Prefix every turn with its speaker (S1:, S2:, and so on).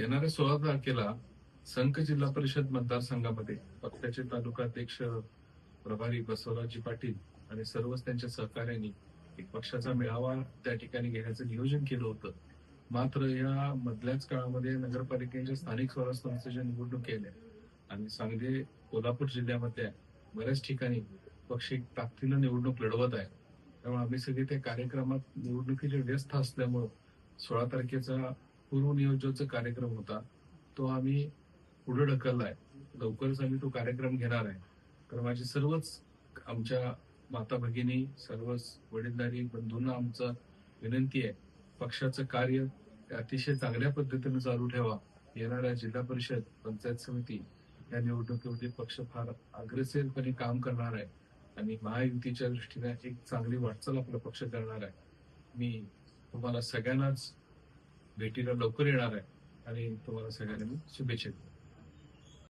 S1: येणाऱ्या सोळा तारखेला संघ जिल्हा परिषद मतदारसंघामध्ये पक्षाचे तालुका अध्यक्ष प्रभारी बसवराजी पाटील आणि सर्वच त्यांच्या सहकार्यांनी एक पक्षाचा मेळावा त्या ठिकाणी घेण्याचं नियोजन केलं होतं. मात्र या मधल्याच काळामध्ये नगरपालिकेच्या स्थानिक स्वराज्य संस्थेच्या निवडणूक केल्या आणि सांगली कोल्हापूर जिल्ह्यामध्ये बऱ्याच ठिकाणी पक्ष एक ताकदीनं निवडणूक लढवत आहे. त्यामुळे आम्ही सगळे त्या कार्यक्रमात निवडणुकीचे व्यस्त असल्यामुळं सोळा तारखेचा पूर्वनियोजनचा कार्यक्रम होता. तो आम्ही पुढे ढकललाय. लवकरच आम्ही तो कार्यक्रम घेणार आहे. तर माझे सर्वच आमच्या माता भगिनी सर्वच वडीलधारी बंधूंना आमचं विनंती आहे. पक्षाचं कार्य अतिशय चांगल्या पद्धतीने चालू ठेवा. येणाऱ्या जिल्हा परिषद पंचायत समिती या निवडणुकीमध्ये पक्ष फार अग्रेसिव्हपणे काम करणार आहे. आणि महायुतीच्या दृष्टीने एक चांगली वाटचाल आपला पक्ष करणार आहे. मी तुम्हाला सगळ्यांनाच भेटीला लवकर येणार आहे. आणि तुम्हाला सगळ्यांना शुभेच्छा